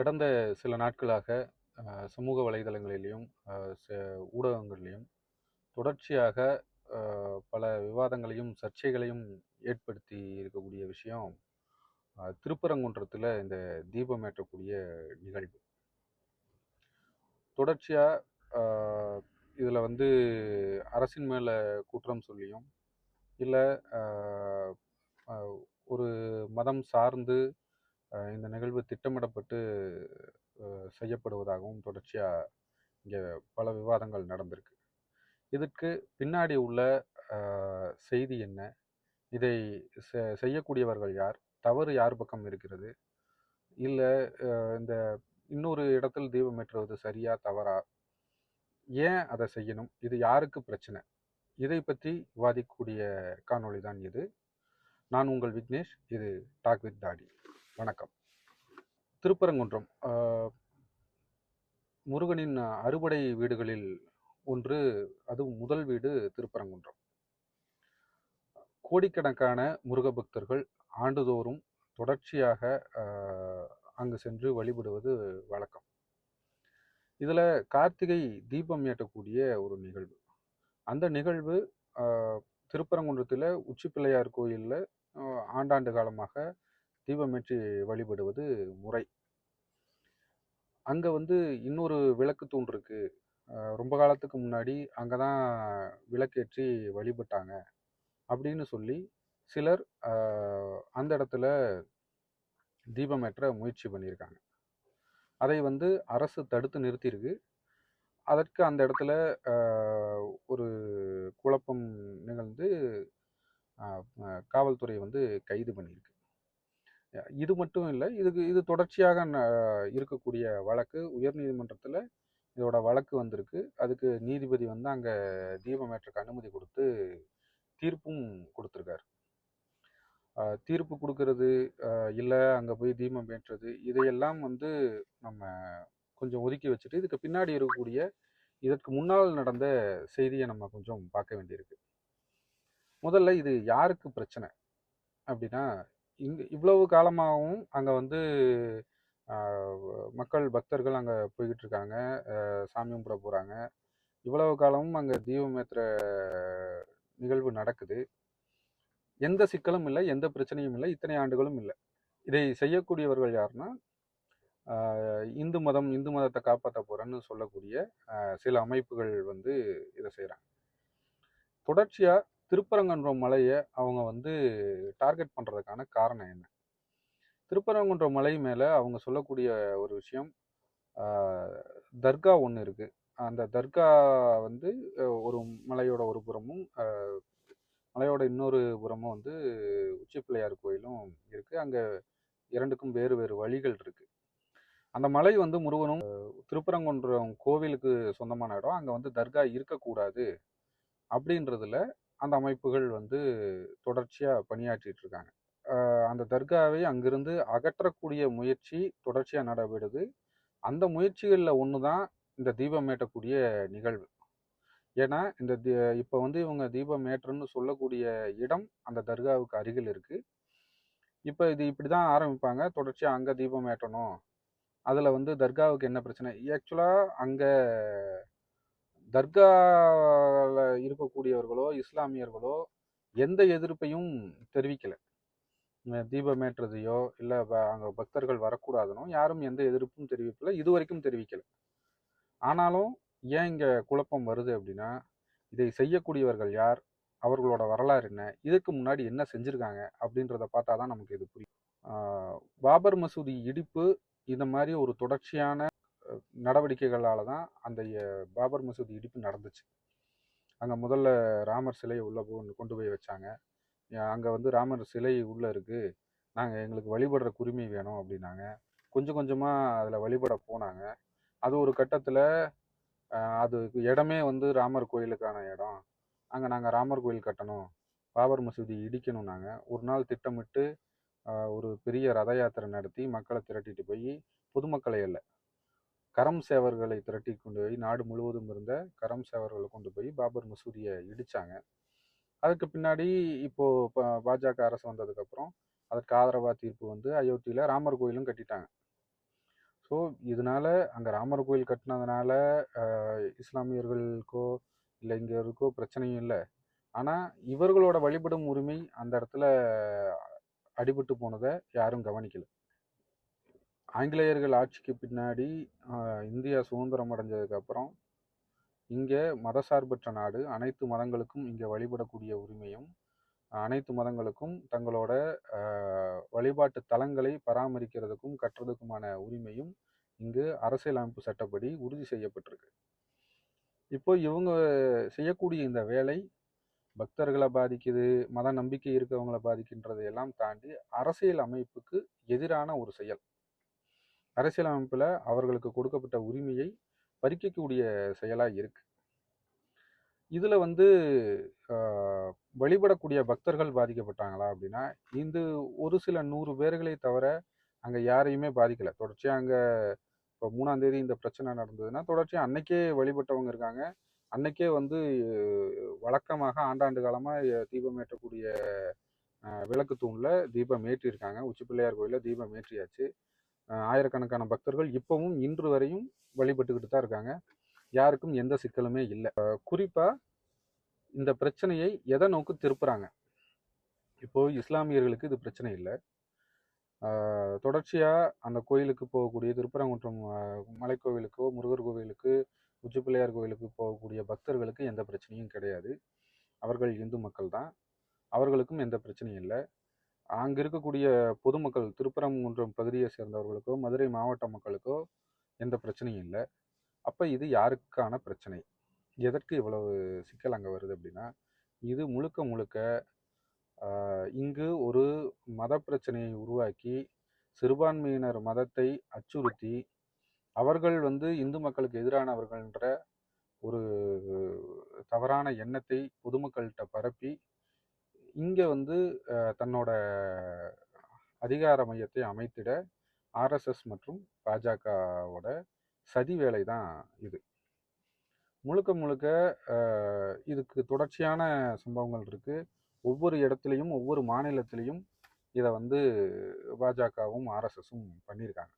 கடந்த சில நாட்களாக சமூக வலைதளங்களிலையும் ஊடகங்களிலையும் ச- தொடர்ச்சியாக பல விவாதங்களையும் சர்ச்சைகளையும் ஏற்படுத்தி இருக்கக்கூடிய விஷயம் திருப்பரங்குன்றத்தில் இந்த தீபம் ஏற்றக்கூடிய நிகழ்வு. தொடர்ச்சியாக இதில் வந்து அரசின் மேலே குற்றம் சொல்லியும் இல்லை ஒரு மதம் சார்ந்து இந்த நிகழ்வு திட்டமிடப்பட்டு செய்யப்படுவதாகவும் தொடர்ச்சியாக இங்கே பல விவாதங்கள் நடந்திருக்கு. இதற்கு பின்னாடி உள்ள செய்தி என்ன? இதை செ- செய்யக்கூடியவர்கள் யார்? தவறு யார் பக்கம் இருக்கிறது? இல்லை இந்த இன்னொரு இடத்தில் தீபம் ஏற்றுவது சரியா தவறா? ஏன் அதை செய்யணும்? இது யாருக்கு பிரச்சனை? இதை பற்றி விவாதிக்கக்கூடிய காணொளி தான் இது. நான் உங்கள் விக்னேஷ் இது டாக் வித் தாடி. வணக்கம். திருப்பரங்குன்றம் முருகனின் அறுபடை வீடுகளில் ஒன்று அதுவும் முதல் வீடு திருப்பரங்குன்றம். கோடிக்கணக்கான முருக பக்தர்கள் ஆண்டுதோறும் தொடர்ச்சியாக அங்கு சென்று வழிபடுவது வழக்கம். இதில் கார்த்திகை தீபம் ஏற்றக்கூடிய ஒரு நிகழ்வு. அந்த நிகழ்வு திருப்பரங்குன்றத்தில் உச்சிப்பிள்ளையார் கோயிலில் ஆண்டாண்டு காலமாக தீபமேற்றி வழிபடுவது முறை. அங்கே வந்து இன்னொரு விளக்கு தூண் இருக்கு. ரொம்ப காலத்துக்கு முன்னாடி அங்கே தான் விளக்கேற்றி வழிபட்டாங்க. அப்படின்னு சொல்லி சிலர் அந்த இடத்துல தீபமேற்ற முயற்சி பண்ணியிருக்காங்க. அதை வந்து அரசு தடுத்து நிறுத்தியிருக்கு. அதற்கு அந்த இடத்துல ஒரு குழப்பம் நிகழ்ந்து காவல்துறை வந்து கைது பண்ணியிருக்கு. இது மட்டும் இல்லை இதுக்கு இது தொடர்ச்சியாக ந- இருக்கக்கூடிய வழக்கு உயர்நீதிமன்றத்தில் இதோட வழக்கு வந்திருக்கு. அதுக்கு நீதிபதி வந்து அங்கே தீபமேற்றக்கு அனுமதி கொடுத்து தீர்ப்பும் கொடுத்துருக்காரு. தீர்ப்பு கொடுக்கறது இல்லை அங்கே போய் தீபம் ஏற்றுறது இதையெல்லாம் வந்து நம்ம கொஞ்சம் ஒதுக்கி வச்சுட்டு இதுக்கு பின்னாடி இருக்கக்கூடிய இதற்கு முன்னால் நடந்த செய்தியை நம்ம கொஞ்சம் பார்க்க வேண்டியிருக்கு. முதல்ல இது யாருக்கு பிரச்சனை? அப்படின்னா இந்த இவ்வளவு காலமாகவும் அங்கே வந்து மக்கள் பக்தர்கள் அங்கே போய்கிட்டு இருக்காங்க சாமி கும்பிட போகிறாங்க இவ்வளவு காலமும் அங்கே தீபம் ஏற்றுற நிகழ்வு நடக்குது. எந்த சிக்கலும் இல்லை எந்த பிரச்சனையும் இல்லை இத்தனை ஆண்டுகளும் இல்லை. இதை செய்யக்கூடியவர்கள் யாருன்னா இந்து மதம் இந்து மதத்தை காப்பாற்ற போகிறேன்னு சொல்லக்கூடிய சில அமைப்புகள் வந்து இதை செய்கிறாங்க தொடர்ச்சியாக திருப்பரங்குன்றம் மலையை அவங்க வந்து டார்கெட் பண்ணுறதுக்கான காரணம் என்ன? திருப்பரங்குன்றம் மலை மேலே அவங்க சொல்லக்கூடிய ஒரு விஷயம் தர்கா ஒன்று இருக்குது அந்த தர்கா வந்து ஒரு மலையோட ஒரு புறமும் மலையோட இன்னொரு புறமும் வந்து உச்சி பிள்ளையார் கோயிலும் இருக்குது அங்கே இரண்டுக்கும் வேறு வேறு வழிகள் இருக்குது அந்த மலை வந்து முருகனும் திருப்பரங்குன்றம் கோவிலுக்கு சொந்தமான இடம். அங்கே வந்து தர்கா இருக்கக்கூடாது அப்படின்றதுல அந்த அமைப்புகள் வந்து தொடர்ச்சியாக பணியாற்றிட்டு இருக்காங்க அந்த தர்காவை அங்கிருந்து அகற்றக்கூடிய முயற்சி தொடர்ச்சியாக நடைபெறுது. அந்த முயற்சிகளில் ஒன்று தான் இந்த தீபம் ஏற்றக்கூடிய நிகழ்வு. ஏன்னா இந்த தி இப்போ வந்து இவங்க தீபம் ஏற்றுன்னு சொல்லக்கூடிய இடம் அந்த தர்காவுக்கு அருகில் இருக்குது இப்போ இது இப்படி தான் ஆரம்பிப்பாங்க. தொடர்ச்சியாக அங்கே தீபம் ஏற்றணும். அதில் வந்து தர்காவுக்கு என்ன பிரச்சனை? ஆக்சுவலாக அங்கே தர்காவில் இருக்கக்கூடியவர்களோ இஸ்லாமியர்களோ எந்த எதிர்ப்பையும் தெரிவிக்கலை. தீபமேற்றதையோ தீபம் ஏற்றுறதையோ இல்லை அங்கே பக்தர்கள் வரக்கூடாதுனோ யாரும் எந்த எதிர்ப்பும் தெரிவிக்கல இது வரைக்கும் தெரிவிக்கலை. ஆனாலும் ஏன் இங்கே குழப்பம் வருது அப்படின்னா இதை செய்யக்கூடியவர்கள் யார்? அவர்களோட வரலாறு என்ன? இதுக்கு முன்னாடி என்ன செஞ்சுருக்காங்க? அப்படின்றத பார்த்தா தான் நமக்கு இது புரியும். பாபர் மசூதி இடிப்பு இந்த மாதிரி ஒரு தொடர்ச்சியான நடவடிக்கைகளால் தான் அந்த பாபர் மசூதி இடிப்பு நடந்துச்சு. அங்கே முதல்ல ராமர் சிலையை உள்ளே கொண்டு கொண்டு போய் வச்சாங்க. அங்கே வந்து ராமர் சிலை உள்ளே இருக்குது நாங்கள் எங்களுக்கு வழிபடுற உரிமை வேணும் அப்படின்னாங்க. கொஞ்சம் கொஞ்சமாக அதில் வழிபட போனாங்க. அது ஒரு கட்டத்தில் அது இடமே வந்து ராமர் கோயிலுக்கான இடம். அங்கே நாங்கள் ராமர் கோயில் கட்டணும் பாபர் மசூதி இடிக்கணும் நாங்கள் ஒரு நாள் திட்டமிட்டு ஒரு பெரிய ரத யாத்திரை நடத்தி மக்களை திரட்டிட்டு போய் பொதுமக்களை இல்லை கரம் சேவர்களை திரட்டி கொண்டு போய் நாடு முழுவதும் இருந்த கரம் சேவர்களை கொண்டு போய் பாபர் மசூதியை இடித்தாங்க அதுக்கு பின்னாடி இப்போ பாஜக அரசு வந்ததுக்கப்புறம் அதற்கு ஆதரவாக தீர்ப்பு வந்து அயோத்தியில் ராமர் கோயிலும் கட்டிட்டாங்க. ஸோ இதனால் இதனால அங்கே ராமர் கோயில் கட்டினதுனால இஸ்லாமியர்களுக்கோ இல்லை இங்கே இருக்கோ பிரச்சனையும் இல்லை. ஆனால் இவர்களோட வழிபடும் உரிமை அந்த இடத்துல அடிபட்டு போனதை யாரும் கவனிக்கலை. ஆங்கிலேயர்கள் ஆட்சிக்கு பின்னாடி இந்தியா சுதந்திரம் அடைஞ்சதுக்கு அப்புறம் இங்கே மதசார்பற்ற நாடு அனைத்து மதங்களுக்கும் இங்கே வழிபடக்கூடிய உரிமையும் அனைத்து மதங்களுக்கும் தங்களோட வழிபாட்டு தலங்களை பராமரிக்கிறதுக்கும் கட்டுறதுக்குமான உரிமையும் இங்கு அரசியலமைப்பு சட்டப்படி உறுதி செய்யப்பட்டிருக்கு. இப்போ இவங்க செய்யக்கூடிய இந்த வேலை பக்தர்களை பாதிக்குது மத நம்பிக்கை இருக்கவங்களை பாதிக்கின்றதை எல்லாம் தாண்டி அரசியல் அமைப்புக்கு எதிரான ஒரு செயல். அரசியல் அவர்களுக்கு கொடுக்கப்பட்ட உரிமையை பறிக்கக்கூடிய செயலாக இருக்கு. இதில் வந்து வழிபடக்கூடிய பக்தர்கள் பாதிக்கப்பட்டாங்களா அப்படின்னா இந்த ஒரு சில நூறு பேர்களை தவிர அங்கே யாரையுமே பாதிக்கலை. தொடர்ச்சியாக அங்கே இப்போ மூணாம் தேதி இந்த பிரச்சனை நடந்ததுன்னா தொடர்ச்சியாக அன்னைக்கே வழிபட்டவங்க இருக்காங்க. அன்னைக்கே வந்து வழக்கமாக ஆண்டாண்டு காலமாக தீபம் ஏற்றக்கூடிய விளக்கு தூணில் தீபம் ஏற்றியிருக்காங்க உச்சி பிள்ளையார் தீபம் ஏற்றியாச்சு. ஆயிரக்கணக்கான பக்தர்கள் இப்பவும் இன்று வரையும் வழிபட்டுக்கிட்டு தான் இருக்காங்க. யாருக்கும் எந்த சிக்கலுமே இல்லை. குறிப்பாக இந்த பிரச்சனையை எதை நோக்கி திருப்புறாங்க? இப்போ இஸ்லாமியர்களுக்கு இது பிரச்சனை இல்லை. தொடர்ச்சியாக அந்த கோயிலுக்கு போகக்கூடிய திருப்பரங்குன்றம் மலைக்கோவிலுக்கோ முருகர் கோவிலுக்கு உச்சி பிள்ளையார் கோவிலுக்கு போகக்கூடிய பக்தர்களுக்கு எந்த பிரச்சனையும் கிடையாது. அவர்கள் இந்து மக்கள் தான். அவர்களுக்கும் எந்த பிரச்சனையும் இல்லை. அங்க இருக்கக்கூடிய பொதுமக்கள் திருப்பரங்குன்றம் பகுதியை சேர்ந்தவர்களுக்கோ மதுரை மாவட்ட மக்களுக்கோ எந்த பிரச்சனையும் இல்லை. அப்போ இது யாருக்கான பிரச்சனை? எதற்கு இவ்வளவு சிக்கல் அங்கே வருது அப்படின்னா இது முழுக்க முழுக்க இங்கு ஒரு மத பிரச்சனையை உருவாக்கி சிறுபான்மையினர் மதத்தை அச்சுறுத்தி அவர்கள் வந்து இந்து மக்களுக்கு எதிரானவர்கள்ன்ற ஒரு தவறான எண்ணத்தை பொதுமக்கள்கிட்ட பரப்பி இங்கே வந்து தன்னோட அதிகார மையத்தை அமைத்திட ஆர்எஸ்எஸ் மற்றும் பாஜகவோட சதி வேலை தான் இது. முழுக்க முழுக்க இதுக்கு தொடர்ச்சியான சம்பவங்கள் இருக்குது ஒவ்வொரு இடத்துலையும் ஒவ்வொரு மாநிலத்திலையும் இதை வந்து பாஜகவும் ஆர்எஸ்எஸும் பண்ணியிருக்காங்க.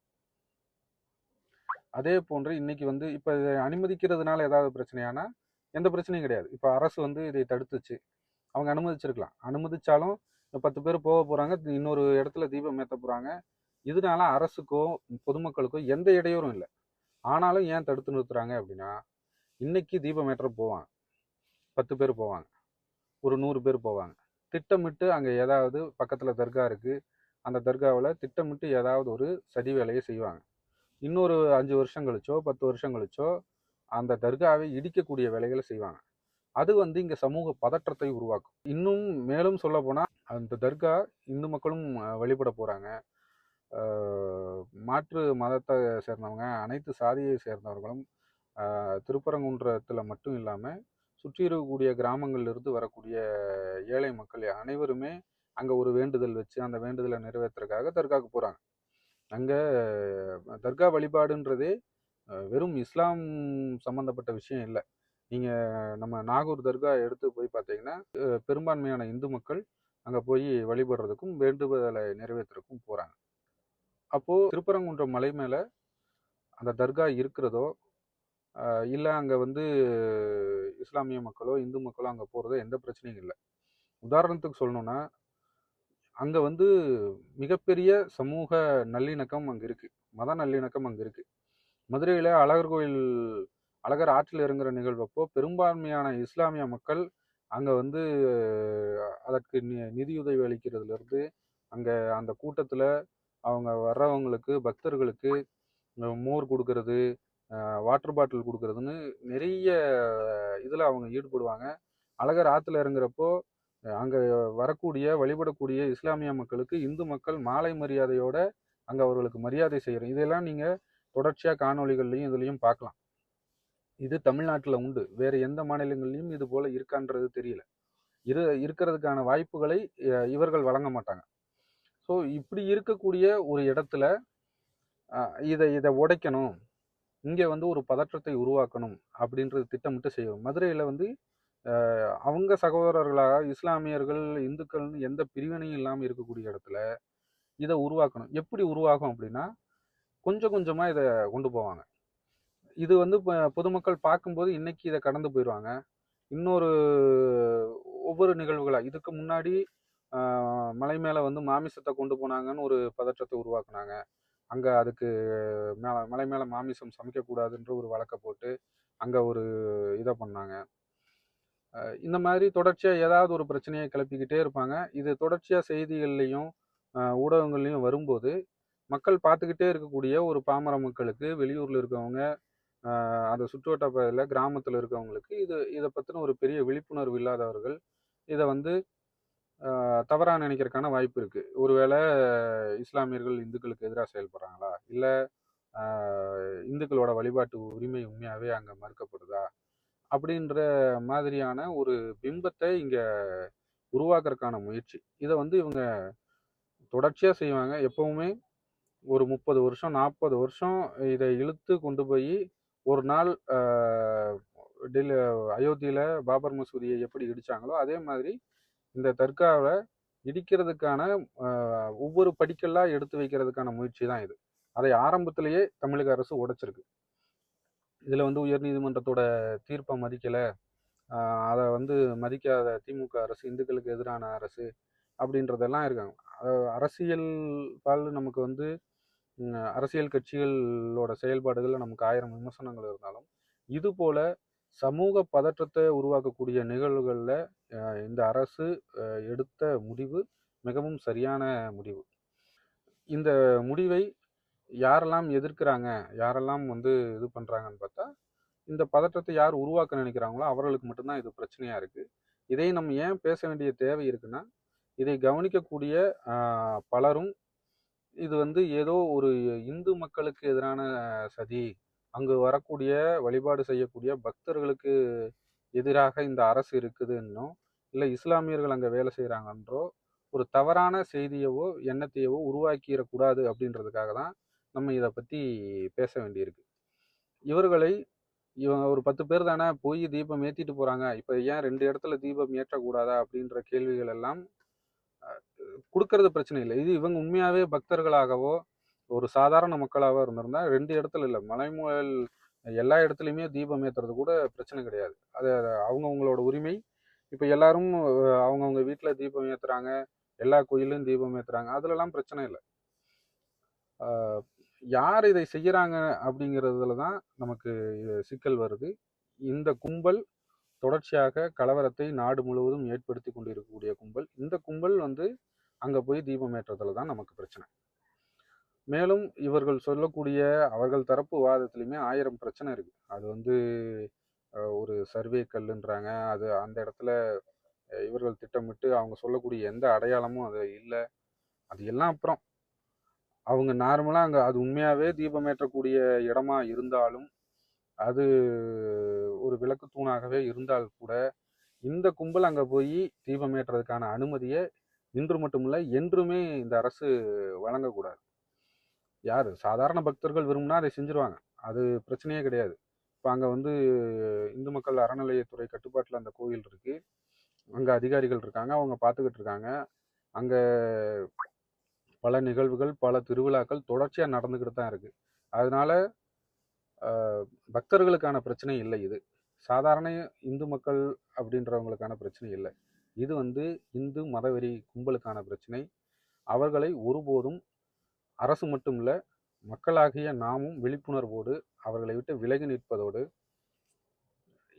அதே போன்று இன்னைக்கு வந்து இப்போ இதை அனுமதிக்கிறதுனால ஏதாவது பிரச்சனையானா எந்த பிரச்சனையும் கிடையாது. இப்போ அரசு வந்து இதை தடுத்துச்சு. அவங்க அனுமதிச்சிருக்கலாம். அனுமதிச்சாலும் இந்த பத்து பேர் போக போகிறாங்க இன்னொரு இடத்துல தீபம் ஏற்ற போகிறாங்க இதனால அரசுக்கோ பொதுமக்களுக்கோ எந்த இடையூறும் இல்லை. ஆனாலும் ஏன் தடுத்து நிறுத்துறாங்க அப்படின்னா இன்னைக்கு தீபம் ஏற்ற போவாங்க. பத்து பேர் போவாங்க. ஒரு நூறு பேர் போவாங்க. திட்டமிட்டு அங்கே ஏதாவது பக்கத்தில் தர்கா இருக்குது அந்த தர்காவில் திட்டமிட்டு ஏதாவது ஒரு சதி வேலையை செய்வாங்க. இன்னொரு அஞ்சு வருஷம் கழிச்சோ பத்து வருஷம் கழிச்சோ அந்த தர்காவை இடிக்கக்கூடிய வேலைகளை செய்வாங்க. அது வந்து இங்கே சமூக பதற்றத்தை உருவாக்கும். இன்னும் மேலும் சொல்ல போனால் அந்த தர்கா இந்து மக்களும் வழிபட போகிறாங்க மாற்று மதத்தை சேர்ந்தவங்க அனைத்து சாதியை சேர்ந்தவர்களும் திருப்பரங்குன்றத்தில் மட்டும் இல்லாமல் சுற்றி இருக்கக்கூடிய கிராமங்கள்ல இருந்து வரக்கூடிய ஏழை மக்கள் அனைவருமே அங்கே ஒரு வேண்டுதல் வச்சு அந்த வேண்டுதலை நிறைவேற்றுறதுக்காக தர்காவுக்கு போகிறாங்க அங்கே தர்கா வழிபாடுன்றதே வெறும் இஸ்லாம் சம்மந்தப்பட்ட விஷயம் இல்லை. நீங்கள் நம்ம நாகூர் தர்கா எடுத்து போய் பார்த்தீங்கன்னா பெரும்பான்மையான இந்து மக்கள் அங்கே போய் வழிபடுறதுக்கும் வேண்டுதலை நிறைவேற்றுறதுக்கும் போகிறாங்க அப்போது திருப்பரங்குன்றம் மலை மேலே அந்த தர்கா இருக்கிறதோ இல்லை அங்கே வந்து இஸ்லாமிய மக்களோ இந்து மக்களோ அங்கே போகிறதோ எந்த பிரச்சனையும் இல்லை. உதாரணத்துக்கு சொல்லணுன்னா அங்கே வந்து மிகப்பெரிய சமூக நல்லிணக்கம் அங்கே இருக்குது மத நல்லிணக்கம் அங்கே இருக்குது மதுரையில் அழகர் கோயில் அழகர் ஆற்றில் இறங்குற நிகழ்வப்போ பெரும்பான்மையான இஸ்லாமிய மக்கள் அங்கே வந்து அதற்கு நி நிதியுதவி அளிக்கிறதுலேருந்து அங்கே அந்த கூட்டத்தில் அவங்க வர்றவங்களுக்கு பக்தர்களுக்கு மோர் கொடுக்கறது வாட்டர் பாட்டில் கொடுக்கறதுன்னு நிறைய இதில் அவங்க ஈடுபடுவாங்க. அழகர் ஆற்றுல இறங்குறப்போ அங்கே வரக்கூடிய வழிபடக்கூடிய இஸ்லாமிய மக்களுக்கு இந்து மக்கள் மாலை மரியாதையோட அங்கே அவர்களுக்கு மரியாதை செய்கிறோம் இதெல்லாம் நீங்கள் தொடர்ச்சியாக காணொலிகள்லையும் இதுலையும் பார்க்கலாம். இது தமிழ்நாட்டில் உண்டு. வேறு எந்த மாநிலங்களிலும் இது போல் இருக்கான்றது தெரியல. இரு இருக்கிறதுக்கான வாய்ப்புகளை இவர்கள் வழங்க மாட்டாங்க. ஸோ இப்படி இருக்கக்கூடிய ஒரு இடத்துல இதை இதை உடைக்கணும். இங்கே வந்து ஒரு பதற்றத்தை உருவாக்கணும் அப்படின்றது திட்டமிட்டு செய்வோம் மதுரையில் வந்து அவங்க சகோதரர்களாக இஸ்லாமியர்கள் இந்துக்கள்னு எந்த பிரிவினையும் இல்லாமல் இருக்கக்கூடிய இடத்துல இதை உருவாக்கணும். எப்படி உருவாகும் அப்படின்னா கொஞ்சம் கொஞ்சமாக இதை கொண்டு போவாங்க. இது வந்து இப்போ பொதுமக்கள் பார்க்கும்போது இன்னைக்கு இதை கடந்து போயிடுவாங்க. இன்னொரு ஒவ்வொரு நிகழ்வுகளாக இதுக்கு முன்னாடி மலை மேலே வந்து மாமிசத்தை கொண்டு போனாங்கன்னு ஒரு பதற்றத்தை உருவாக்குனாங்க. அங்கே அதுக்கு மேலே மலை மேலே மாமிசம் சமைக்கக்கூடாதுன்ற ஒரு வழக்கை போட்டு அங்கே ஒரு இதை பண்ணாங்க. இந்த மாதிரி தொடர்ச்சியாக ஏதாவது ஒரு பிரச்சனையை கிளப்பிக்கிட்டே இருப்பாங்க. இது தொடர்ச்சியாக செய்திகள்லையும் ஊடகங்கள்லையும் வரும்போது மக்கள் பார்த்துக்கிட்டே இருக்கக்கூடிய ஒரு பாமர மக்களுக்கு வெளியூரில் இருக்கவங்க அந்த சுற்றுவட்ட பகுதியில் கிராமத்தில் இருக்கவங்களுக்கு இது இதை பற்றின ஒரு பெரிய விழிப்புணர்வு இல்லாதவர்கள் இதை வந்து தவறாக நினைக்கிறதுக்கான வாய்ப்பு இருக்குது ஒருவேளை இஸ்லாமியர்கள் இந்துக்களுக்கு எதிராக செயல்படுறாங்களா? இல்லை இந்துக்களோட வழிபாட்டு உரிமை உண்மையாகவே அங்கே மறுக்கப்படுதா? அப்படின்ற மாதிரியான ஒரு பிம்பத்தை இங்கே உருவாக்குறதுக்கான முயற்சி. இதை வந்து இவங்க தொடர்ச்சியாக செய்வாங்க. எப்பவுமே ஒரு முப்பது வருஷம் நாற்பது வருஷம் இதை இழுத்து கொண்டு போய் ஒரு நாள் டெல்லி அயோத்தியில் பாபர் மசூதியை எப்படி இடித்தாங்களோ அதே மாதிரி இந்த தர்காவை இடிக்கிறதுக்கான ஒவ்வொரு படிக்கெல்லாம் எடுத்து வைக்கிறதுக்கான முயற்சி தான் இது. அதை ஆரம்பத்திலேயே தமிழக அரசு உடைச்சிருக்கு. இதில் வந்து உயர்நீதிமன்றத்தோட தீர்ப்பை மதிக்கலை. அதை வந்து மதிக்காத திமுக அரசு இந்துக்களுக்கு எதிரான அரசு அப்படின்றதெல்லாம் இருக்காங்க. அரசியல் பால் நமக்கு வந்து அரசியல் கட்சிகளோட செயல்பாடுகளில் நமக்கு ஆயிரம் விமர்சனங்கள் இருந்தாலும் இது போல சமூக பதற்றத்தை உருவாக்கக்கூடிய நிகழ்வுகளில் இந்த அரசு எடுத்த முடிவு மிகவும் சரியான முடிவு. இந்த முடிவை யாரெல்லாம் எதிர்க்கிறாங்க யாரெல்லாம் வந்து இது பண்ணுறாங்கன்னு பார்த்தா இந்த பதற்றத்தை யார் உருவாக்க நினைக்கிறாங்களோ அவர்களுக்கு மட்டும்தான் இது பிரச்சனையாக இருக்குது இதை நம்ம ஏன் பேச வேண்டிய தேவை இருக்குன்னா இதை கவனிக்கக்கூடிய பலரும் இது வந்து ஏதோ ஒரு இந்து மக்களுக்கு எதிரான சதி. அங்கு வரக்கூடிய வழிபாடு செய்யக்கூடிய பக்தர்களுக்கு எதிராக இந்த அரசு இருக்குதுன்னோ இல்லை இஸ்லாமியர்கள் அங்கே வேலை செய்கிறாங்கன்றோ ஒரு தவறான செய்தியவோ எண்ணத்தையவோ உருவாக்கிடக்கூடாது அப்படின்றதுக்காக தான் நம்ம இதை பற்றி பேச வேண்டியிருக்கு. இவர்களை இவங்க ஒரு பத்து பேர் தானே போய் தீபம் ஏற்றிட்டு போகிறாங்க இப்போ ஏன் ரெண்டு இடத்துல தீபம் ஏற்றக்கூடாதா அப்படின்ற கேள்விகள் எல்லாம் கொடுக்கறது பிரச்சனை இல்லை. இது இவங்க உண்மையாகவே பக்தர்களாகவோ ஒரு சாதாரண மக்களாகவோ இருந்திருந்தா ரெண்டு இடத்துல இல்லை. மலைமுழல் எல்லா இடத்துலையுமே தீபம் ஏற்றுறது கூட பிரச்சனை கிடையாது. அது அவங்கவுங்களோட உரிமை. இப்போ எல்லாரும் அவங்கவுங்க வீட்டில் தீபம் ஏற்றுறாங்க எல்லா கோயிலும் தீபம் ஏற்றுறாங்க அதுலலாம் பிரச்சனை இல்லை. யார் இதை செய்கிறாங்க அப்படிங்கிறதுல தான் நமக்கு சிக்கல் வருது. இந்த கும்பல் தொடர்ச்சியாக கலவரத்தை நாடு முழுவதும் ஏற்படுத்தி கொண்டிருக்கக்கூடிய கும்பல். இந்த கும்பல் வந்து அங்கே போய் தீபம் ஏற்றதுல தான் நமக்கு பிரச்சனை. மேலும் இவர்கள் சொல்லக்கூடிய அவர்கள் தரப்பு வாதத்துலையுமே ஆயிரம் பிரச்சனை இருக்குது அது வந்து ஒரு சர்வே கல்லுன்றாங்க. அது அந்த இடத்துல இவர்கள் திட்டமிட்டு அவங்க சொல்லக்கூடிய எந்த அடையாளமும் அது இல்லை. அது எல்லாம் அப்புறம். அவங்க நார்மலாக அங்கே அது உண்மையாகவே தீபம் ஏற்றக்கூடிய இடமா இருந்தாலும் அது ஒரு விளக்கு தூணாகவே இருந்தால் கூட இந்த கும்பல் அங்கே போய் தீபம் ஏற்றுறதுக்கான அனுமதியை இன்று மட்டுமில்லை என்றுமே இந்த அரசு வழங்கக்கூடாது. யார்? சாதாரண பக்தர்கள் விரும்புனா அதை செஞ்சுருவாங்க. அது பிரச்சனையே கிடையாது. இப்போ அங்கே வந்து இந்து மக்கள் அறநிலையத்துறை கட்டுப்பாட்டில் அந்த கோயில் இருக்குது அங்கே அதிகாரிகள் இருக்காங்க அவங்க பார்த்துக்கிட்டு இருக்காங்க. அங்கே பல நிகழ்வுகள் பல திருவிழாக்கள் தொடர்ச்சியாக நடந்துக்கிட்டு தான் இருக்குது அதனால் பக்தர்களுக்கான பிரச்சனை இல்லை இது. சாதாரண இந்து மக்கள் அப்படின்றவங்களுக்கான பிரச்சனை இல்லை. இது வந்து இந்து மதவெறி கும்பலுக்கான பிரச்சனை. அவர்களை ஒருபோதும் அரசு மட்டும் இல்லை மக்களாகிய நாமும் விழிப்புணர்வோடு அவர்களை விட்டு விலகி நிற்பதோடு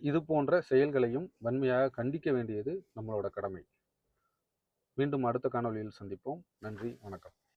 இது போன்ற செயல்களையும் வன்மையாக கண்டிக்க வேண்டியது நம்மளோட கடமை. மீண்டும் அடுத்த காணொலியில் சந்திப்போம். நன்றி வணக்கம்.